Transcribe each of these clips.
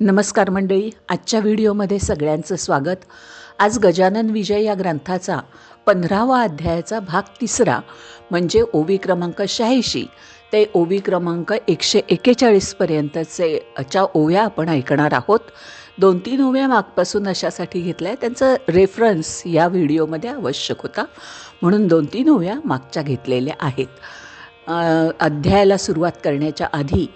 नमस्कार मंडळी आजच्या व्हिडिओमध्ये सगळ्यांचं स्वागत. आज गजानन विजय या ग्रंथाचा पंधरावा अध्यायाचा भाग तिसरा म्हणजे ओवी क्रमांक शहाऐंशी. ते ओवी क्रमांक एकशे एक्केचाळीसपर्यंतचे च्या ओव्या आपण ऐकणार आहोत. दोन तीन ओव्या मागपासून अशासाठी घेतल्या आहे त्यांचा रेफरन्स या व्हिडिओमध्ये आवश्यक होता. म्हणून दोन तीन ओव्या मागच्या घेतलेल्या आहेत. अध्यायाला सुरुवात करण्याच्या आधी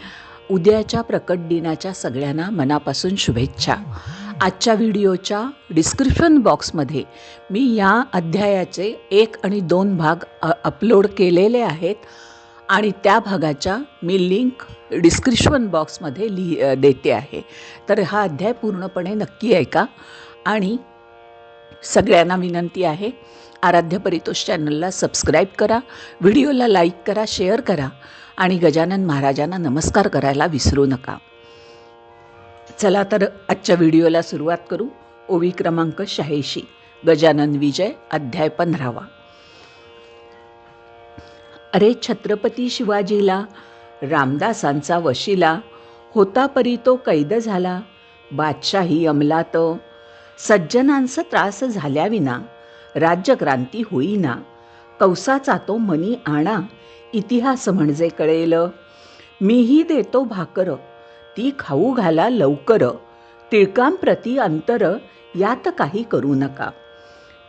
उद्याच्या प्रकट दिनाच्या सगळ्यांना मनापासून शुभेच्छा. आजच्या व्हिडिओच्या डिस्क्रिप्शन बॉक्समध्ये मी या अध्यायाचे एक आणि दोन भाग अ, अपलोड केलेले आहेत आणि त्या भागाच्या मी लिंक डिस्क्रिप्शन बॉक्समध्ये लिहि देते आहे. तर हा अध्याय पूर्णपणे नक्की ऐका आणि सगळ्यांना विनंती आहे आराध्य परितोष चॅनलला सबस्क्राईब करा व्हिडिओला लाईक करा शेअर करा आणि गजानन महाराजांना नमस्कार करायला विसरू नका. चला तर आजच्या व्हिडिओला सुरुवात करू. ओवी क्रमांक शहाऐंशी गजानन विजय अध्याय पंधरावा. अरे छत्रपती शिवाजीला रामदासांचा वशिला होता परी तो कैद झाला. बादशाही अंमलात सज्जनांचा त्रास झाल्याविना राज्यक्रांती होईना. कौसाचा तो मनी आणा. इतिहास म्हणजे कळेल. मीही देतो भाकर. ती खाऊ घाला लवकर. तिळकांप्रती अंतर. यात काही करू नका.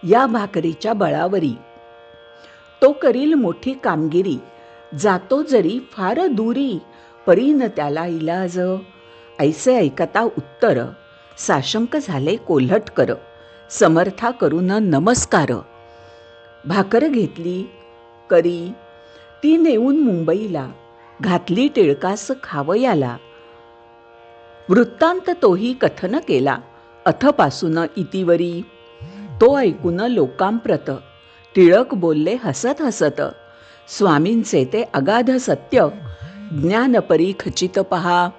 या भाकरीच्या बळावरी. तो करील मोठी कामगिरी. जातो जरी फार दुरी. परीन त्याला इलाज. ऐसे ऐकता उत्तर. साशंक झाले कोल्हटकर. समर्था करून नमस्कार. भाकर घेतली करी. ती नेऊन मुंबईला घातली टिळकास खावयाला. वृत्तांत तोही कथन केला अथपासून इतिवरी. तो ऐकून लोकांप्रत टिळक बोलले हसत हसत स्वामींचे ते अगाध सत्य ज्ञानपरी खचित पहा.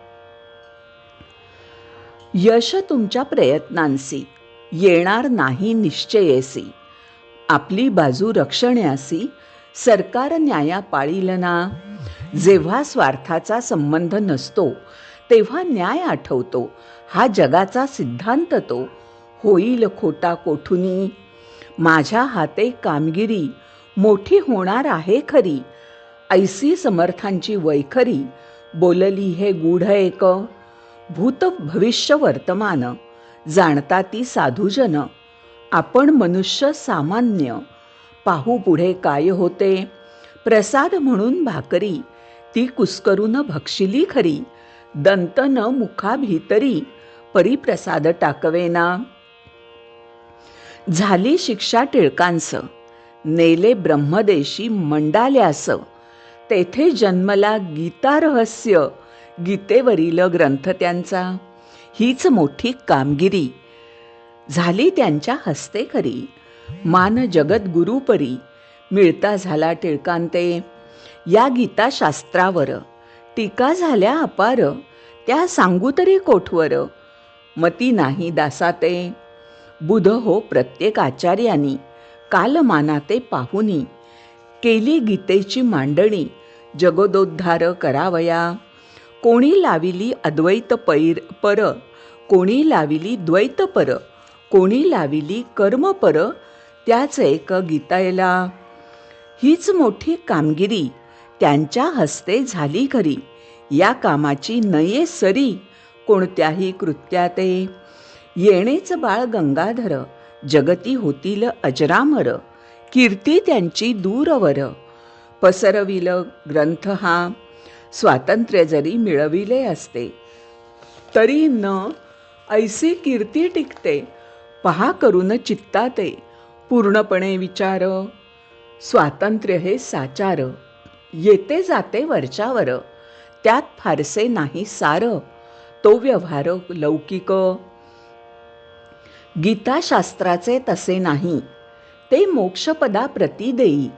यश तुमच्या प्रयत्नांसी येणार नाही निश्चयेसी. आपली बाजू रक्षण्यासी सरकार न्याया पाळील ना जेव्हा स्वार्थाचा संबंध नसतो तेव्हा न्याय आठवतो. हा जगाचा सिद्धांत तो. होईल खोटा कोठुनी. माझ्या हाते कामगिरी मोठी होणार आहे खरी. ऐसी समर्थांची वैखरी बोलली हे गूढ एक. भूत भविष्य वर्तमान जाणता ती साधूजन. आपण मनुष्य सामान्य. पाहू पुढे काय होते. प्रसाद म्हणून भाकरी. ती कुस्करून भक्षिली खरी. दंत न मुखा भीतरी. परिप्रसाद टाकवेना. झाली शिक्षा टिळकांस. नेले ब्रह्मदेशी मंडाल्यास. तेथे जन्मला गीता रहस्य. गीतेवरील ग्रंथ त्यांचा. हीच मोठी कामगिरी. झाली त्यांच्या हस्ते खरी. मान जगद्गुरुपरी मिळता झाला टिळकांते. या गीताशास्त्रावर टीका झाल्या अपार त्या सांगू तरी कोठवर. मती नाही दासाते. बुध हो प्रत्येक आचार्यानी कालमानाते पाहुनी. केली गीतेची मांडणी जगदोद्धार करावया. कोणी लाविली अद्वैत पैर पर कोणी लाविली द्वैत पर. कोणी लाविली कर्मपर त्याच एक गीतायला. हीच मोठी कामगिरी त्यांच्या हस्ते झाली खरी. या कामाची नये सरी कोणत्याही कृत्याते. येणेच बाळ गंगाधर जगती होतील अजरामर. कीर्ती त्यांची दूरवर पसरविल ग्रंथ हा. स्वातंत्र्य जरी मिळविले असते तरी न ऐसी कीर्ती टिकते. पहा करून चित्ताते. पूर्णपणे विचार. स्वातंत्र्य हे साचार. येते जाते वरच्यावर. त्यात फारसे नाही सार. तो व्यवहार लौकिक. गीताशास्त्राचे तसे नाही. ते मोक्षपदा प्रती देई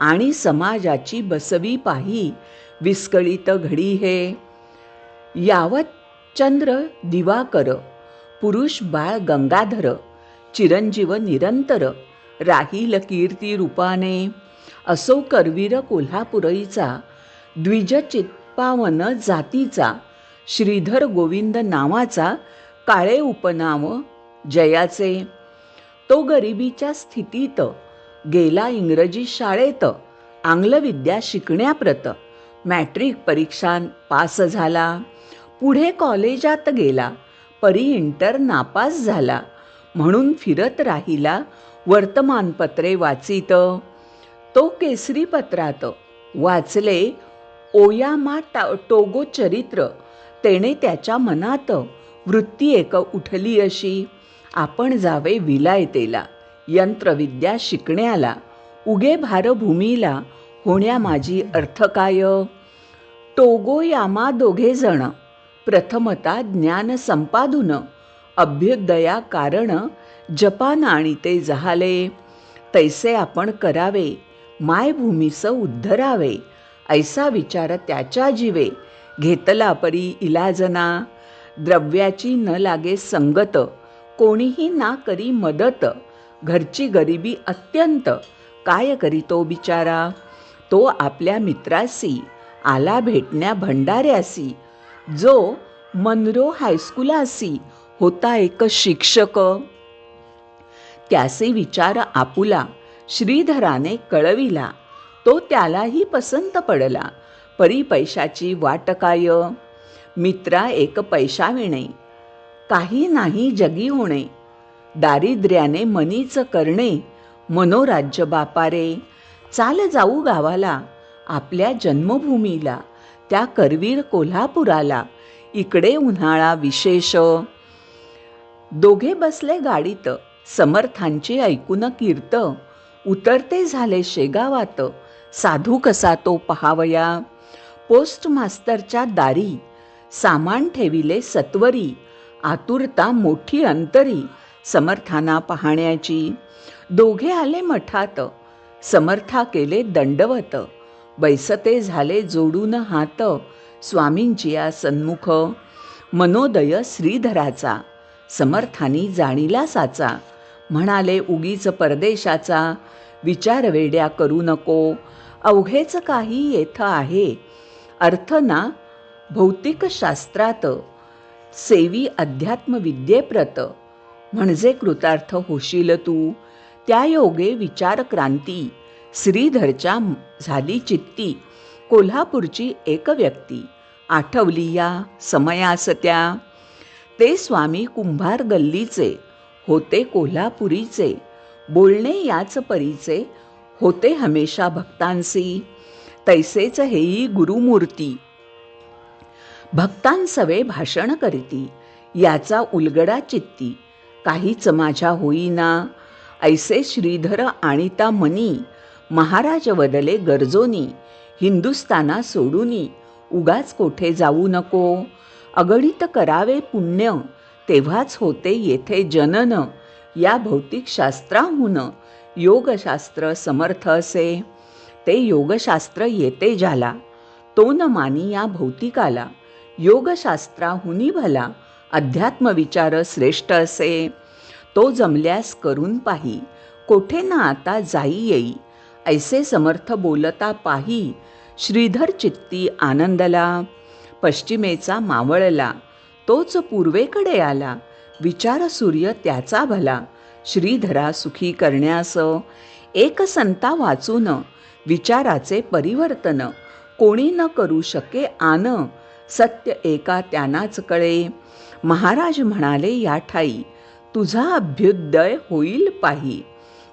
आणि समाजाची बसवी पाही. विस्कळीत घडी हे. यावत चंद्र दिवाकर. पुरुष बाळ गंगाधर चिरंजीव निरंतर राहील कीर्ती रूपाने असो करवीर कोल्हापुरईचा द्विज चित्पावन जातीचा श्रीधर गोविंद नावाचा काळे उपनाव जयाचे. तो गरिबीच्या स्थितीत गेला इंग्रजी शाळेत आंग्लविद्या शिकण्याप्रत मॅट्रिक परीक्षा पास झाला. पुढे कॉलेजात गेला. परी इंटर नापास झाला. म्हणून फिरत राहिला वर्तमानपत्रे वाचित. तो केसरी पत्रात वाचले ओयामा टा टोगो चरित्र. तेने त्याच्या मनात वृत्ती एक उठली अशी. आपण जावे विलायतेला. यंत्रविद्या शिकण्याला. उगे भारभूमीला. होण्या माझी अर्थ काय? टोगो यामा दोघे जण प्रथमता ज्ञान संपादून अभ्युदया कारण जपान आणि ते जहाले. तैसे आपण करावे मायभूमीस उद्धरावे ऐसा विचार त्याच्या जीवे घेतला परी इलाजना. द्रव्याची न लागे संगत कोणीही ना करी मदत घरची गरिबी अत्यंत काय करीतो बिचारा? तो आपल्या मित्रासी आला भेटण्या भंडाऱ्यासी जो मनरो हायस्कुलासी होता एक शिक्षक. त्याचे विचार आपुला श्रीधराने कळविला. तो त्यालाही पसंत पडला. परी पैशाची वाट काय? मित्रा एक पैशा विणे. काही नाही जगी होणे. दारिद्र्याने मनीच करणे. मनोराज्य बापारे. चाल जाऊ गावाला. आपल्या जन्मभूमीला. त्या करवीर कोल्हापुराला. इकडे उन्हाळा विशेष. दोघे बसले गाडीत. समर्थांची ऐकून कीर्त. उतरते झाले शेगावात. साधू कसा तो पहावया. पोस्ट मास्तरच्या दारी. सामान ठेविले सत्वरी. आतुरता मोठी अंतरी. समर्थाना पाहण्याची. दोघे आले मठात. समर्था केले दंडवत. बैसते झाले जोडून हात. स्वामींची या सन्मुख. मनोदय श्रीधराचा. समर्थानी जाणीला साचा. म्हणाले उगीच परदेशाचा. विचार वेड्या करू नको. अवघेच काही येथ आहे. अर्थ ना भौतिकशास्त्रात सेवी अध्यात्म विद्येप्रत. म्हणजे कृतार्थ होशील तू. त्या योगे विचार क्रांती. श्रीधरच्या झाली चित्ती. कोल्हापूरची एक व्यक्ती. आठवली या समयासत्या. ते स्वामी कुंभार गल्लीचे होते कोल्हापुरीचे. बोलणे याच परीचे होते हमेशा भक्तांसी. तैसेच हेई गुरुमूर्ती. भक्तांसवे भाषण करीती. याचा उलगडा चित्ती. काहीच माझ्या होईना. ऐसे श्रीधर आणिता मनी. महाराज वदले गरजोनी हिंदुस्ताना सोडूनी उगाच कोठे जाऊ नको. अगणित करावे पुण्य तेव्हाच होते येथे जनन. या भौतिकशास्त्राहून योगशास्त्र समर्थ असे. ते योगशास्त्र येते झाला तो न मानी या भौतिकाला. योगशास्त्राहुनी भला अध्यात्म विचार श्रेष्ठ असे. तो जमल्यास करून पाही कोठे ना आता जाई येई. ऐसे समर्थ बोलता पाही. श्रीधर चित्ती आनंदला पश्चिमेचा मावळला तोच पूर्वेकडे आला. विचार सूर्य त्याचा भला. श्रीधरा सुखी करण्यास एक संता वाचून विचाराचे परिवर्तन. कोणी न करू शके आन सत्य एका त्यानाच कळे. महाराज म्हणाले या ठाई तुझा अभ्युदय होईल पाही.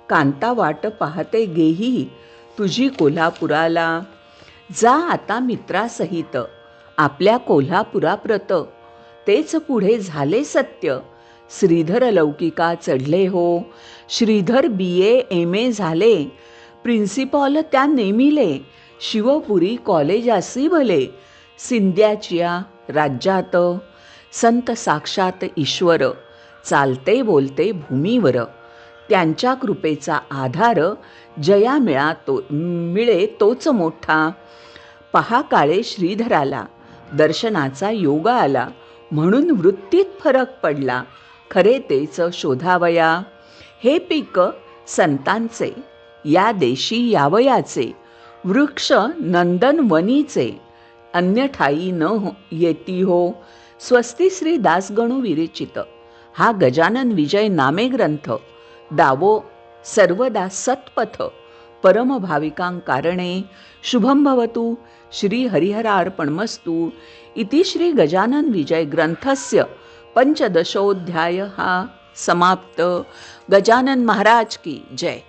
कांता वाट पाहते गेही तुझी कोल्हापुराला. जा आता मित्रासहित आपल्या कोल्हापुराप्रत. तेच पुढे झाले सत्य श्रीधर लौकिका चढले हो. श्रीधर बी ए एम ए झाले प्रिन्सिपॉल त्या नेमिले शिवपुरी कॉलेजासी भले सिंध्याच्या राज्यात. संत साक्षात ईश्वर चालते बोलते भूमीवर. त्यांच्या कृपेचा आधार जया मिळा तो मिळे तोच मोठा. पहा काळे श्रीधराला दर्शनाचा योग आला म्हणून वृत्तीत फरक पडला. खरे तेच शोधावया. हे पीक संतांचे या देशी यावयाचे वृक्ष नंदनवनीचे अन्यठाई न हो येती हो. स्वस्ती श्री दासगणू विरेचित. हा गजानन विजय नामे ग्रंथ. दावो सर्वदा सत्पथ परमभाविकां कारणे शुभं भवतु श्री हरिहरार्पणमस्तु इति श्री गजानन विजय ग्रंथस्य समाप्त। गजानन महाराज की जय।